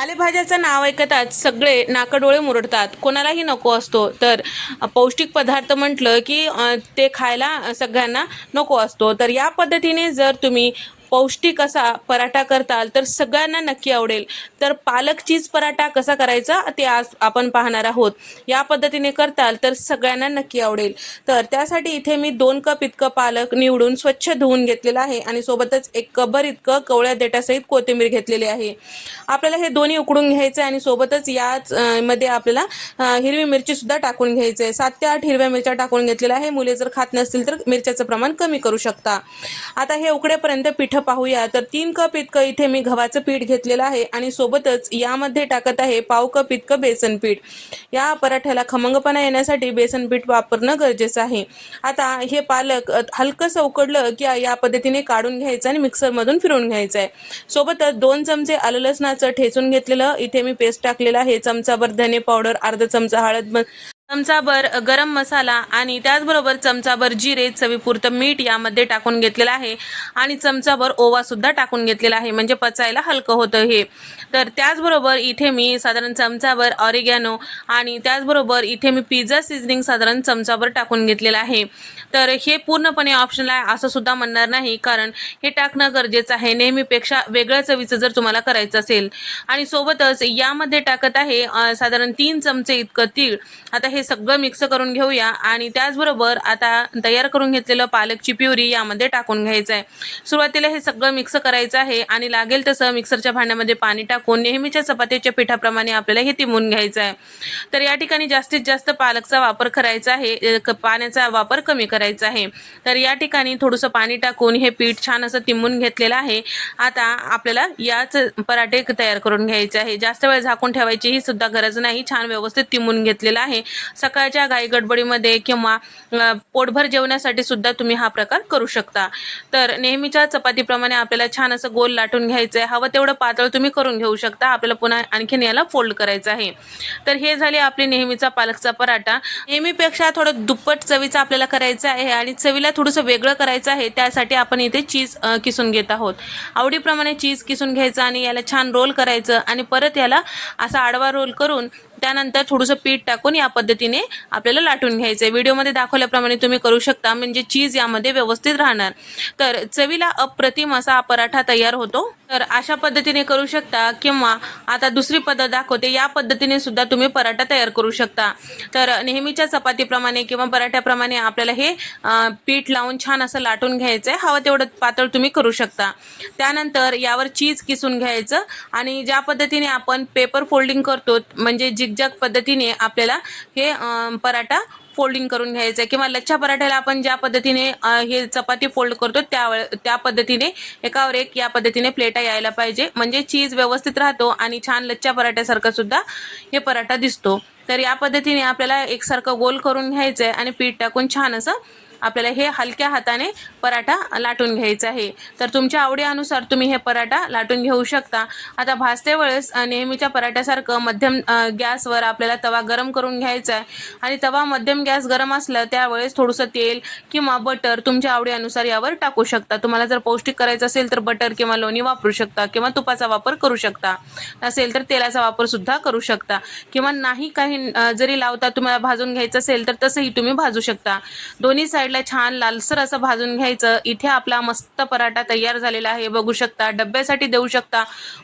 पालेभाज्याचं नाव ऐकताच सगळे नाकडोळे मुरडतात. कोणालाही नको असतो. तर पौष्टिक पदार्थ म्हटलं की ते खायला सगळ्यांना नको असतो. तर या पद्धतीने जर तुम्ही पौष्टिक असा पराठा करताल तर सगळ्यांना नक्की आवडेल. तर पालक चीज पराठा कसा करायचा ते आज आपण पाहणार आहोत. या पद्धतीने करताल तर सगळ्यांना नक्की आवडेल. तर त्यासाठी इथे मी दोन कप इतकं पालक निवडून स्वच्छ धुवून घेतलेलं आहे आणि सोबतच एक कबर इतकं कवळ्या देठासहित कोथिंबीर घेतलेली आहे. आपल्याला हे दोन्ही उकडून घ्यायचं आहे आणि सोबतच याच मध्ये आपल्याला हिरवी मिरची सुद्धा टाकून घ्यायचं आहे सात ते आठ हिरव्या मिरच्या टाकून घेतलेल्या आहे. मुले जर खात नसतील तर मिरच्याचं प्रमाण कमी करू शकता. आता हे उकडेपर्यंत पिठं पाहूया. तर तीन कप इतकं इथे मी गव्हाचं पीठ घेतलेलं आहे आणि सोबतच यामध्ये टाकत आहे पाव कप इतकं बेसन पीठ. या पराठ्याला खमंगपणा येण्यासाठी बेसन पीठ वापरणं गरजेचं आहे. आता हे पालक हलकं हलकंसं उकडलं की या पद्धतीने काढून घ्यायचं आणि मिक्सरमधून फिरवून घ्यायचं आहे सोबतच दोन चमचे आलं लसणाचं ठेचून घेतलेलं. इथे मी पेस्ट टाकलेलं आहे. चमचाभर धने पावडर अर्धा चमचा हळद चमचाभर गरम मसाला आणि त्याचबरोबर चमचाभर जिरे चवीपुरतं मीठ यामध्ये टाकून घेतलेलं आहे. आणि चमचाभर ओवा सुद्धा टाकून घेतलेला आहे. म्हणजे पचायला हलकं होतं हे. तर त्याचबरोबर इथे मी साधारण चमचाभर ऑरिगॅनो आणि त्याचबरोबर इथे मी पिझ्झा सिझनिंग साधारण चमचाभर टाकून घेतलेलं आहे. तर हे पूर्णपणे ऑप्शनल आहे असं सुद्धा म्हणणार नाही. कारण हे टाकणं गरजेचं आहे. नेहमीपेक्षा वेगळ्या चवीचं जर तुम्हाला करायचं असेल. आणि सोबतच यामध्ये टाकत आहे साधारण तीन चमचे इतकं तीळ. आता हे हे सगळं मिक्स करून घेऊया. आणि त्याचबरोबर आता तयार करून घेतलेलं पालकची प्युरी यामध्ये टाकून घ्यायचं आहे सुरुवातीला हे सगळं मिक्स करायचं आहे आणि लागेल तसं मिक्सरच्या भांड्यामध्ये पाणी टाकून नेहमीच्या चपातीच्या पिठाप्रमाणे आपल्याला हे तिमून घ्यायचं आहे तर या ठिकाणी जास्तीत जास्त पालकचा वापर करायचा आहे पाण्याचा वापर कमी करायचा आहे. तर या ठिकाणी थोडंसं पाणी टाकून हे पीठ छान असं तिमून घेतलेलं आहे. आता आपल्याला याच पराठे तयार करून घ्यायचे आहे. जास्त वेळ झाकून ठेवायची ही सुद्धा गरज नाही. छान व्यवस्थित तिंबून घेतलेलं आहे. सकाळच्या घाई गडबडीमध्ये किंवा पोटभर जेवण्यासाठी सुद्धा तुम्ही हा प्रकार करू शकता. तर नेहमीच्या चपातीप्रमाणे आपल्याला छान असं गोल लाटून घ्यायचं आहे हवं तेवढं पातळ तुम्ही करून घेऊ शकता. आपल्याला पुन्हा आणखीन याला फोल्ड करायचं आहे. तर हे झाले आपले नेहमीचा पालकचा पराठा. नेहमीपेक्षा थोडं दुप्पट चवीचा आपल्याला करायचं आहे आणि चवीला थोडंसं वेगळं करायचं आहे. त्यासाठी आपण इथे चीज किसून घेत आहोत. आवडीप्रमाणे चीज किसून घ्यायचं आणि याला छान रोल करायचं आणि परत याला असा आडवा रोल करून त्यानंतर थोडंसं पीठ टाकून या पद्धतीने आपल्याला लाटून घ्यायचं आहे व्हिडिओमध्ये दाखवल्याप्रमाणे तुम्ही करू शकता म्हणजे चीज यामध्ये व्यवस्थित राहणार. तर चवीला अप्रतिम असा हा पराठा तयार होतो. तर अशा पद्धतीने करू शकता किंवा आता दुसरी पद्धत दाखवते या पद्धतीने सुद्धा तुम्ही पराठा तयार करू शकता. तर नेहमीच्या चपातीप्रमाणे किंवा पराठ्याप्रमाणे आपल्याला हे पीठ लावून छान असं लाटून घ्यायचं आहे हवं तेवढं पातळ तुम्ही करू शकता. त्यानंतर यावर चीज किसून घ्यायचं आणि ज्या पद्धतीने आपण पेपर फोल्डिंग करतो म्हणजे जी झिगझॅग पद्धतीने आपल्याला हे पराठा फोल्डिंग करून घ्यायचं आहे किंवा लच्छा पराठ्याला आपण ज्या पद्धतीने हे चपाती फोल्ड करतो त्या त्या पद्धतीने एकावर एक या पद्धतीने प्लेटा यायला पाहिजे. म्हणजे चीज व्यवस्थित राहतो आणि छान लच्छा पराठ्यासारखा सुद्धा हे पराठा दिसतो. तर या पद्धतीने आपल्याला एकसारखं गोल करून घ्यायचं आहे आणि पीठ टाकून छान असं आपल्याला हे हलक्या हाताने पराठा लाटून घ्यायचा आहे. तर तुमच्या आवडीनुसार तुम्ही हे पराठा लाटून घेऊ शकता. आता भाजते वेळेस नेहमीच्या पराठ्यासारखं मध्यम गॅसवर आपल्याला तवा गरम करून घ्यायचा आहे. आणि तवा मध्यम गॅस गरम असला त्यावेळेस थोडंसं तेल किंवा बटर तुमच्या आवडीनुसार यावर टाकू शकता. तुम्हाला जर पौष्टिक करायचं असेल तर बटर किंवा लोणी वापरू शकता किंवा तुपाचा वापर करू शकता. नसेल तर तेलाचा वापर सुद्धा करू शकता. किंवा नाही काही जरी लावता तुम्हाला भाजून घ्यायचं असेल तर तसंही तुम्ही भाजू शकता. दोन्ही साईड साईडला छान लालसर असं भाजून घ्यायचं. इथे आपला मस्त पराठा तयार झालेला आहे बघू शकता. डब्यासाठी देऊ शकता.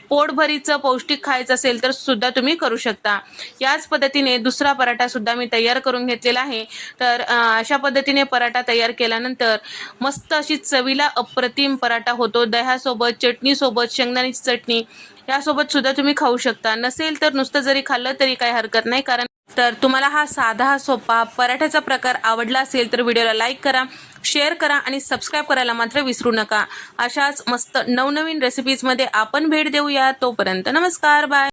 पोटभरीचं पौष्टिक खायचं असेल तर सुद्धा तुम्ही करू शकता. याच पद्धतीने दुसरा पराठा सुद्धा मी तयार करून घेतलेला आहे. तर अशा पद्धतीने पराठा तयार केल्यानंतर मस्त अशी चवीला अप्रतिम पराठा होतो. दह्यासोबत चटणीसोबत शेंगदाण्याची चटणी यासोबत सुद्धा तुम्ही खाऊ शकता. नसेल तर नुसतं जरी खाल्लं तरी काही हरकत नाही कारण तर तुम्हाला हा साधा सोपा पराठ्याचा प्रकार आवडला असेल तर व्हिडिओला लाईक करा शेअर करा आणि सबस्क्राईब करायला मात्र विसरू नका. अशाच मस्त नवनवीन रेसिपीजमध्ये आपण भेट देऊया. तोपर्यंत नमस्कार बाय.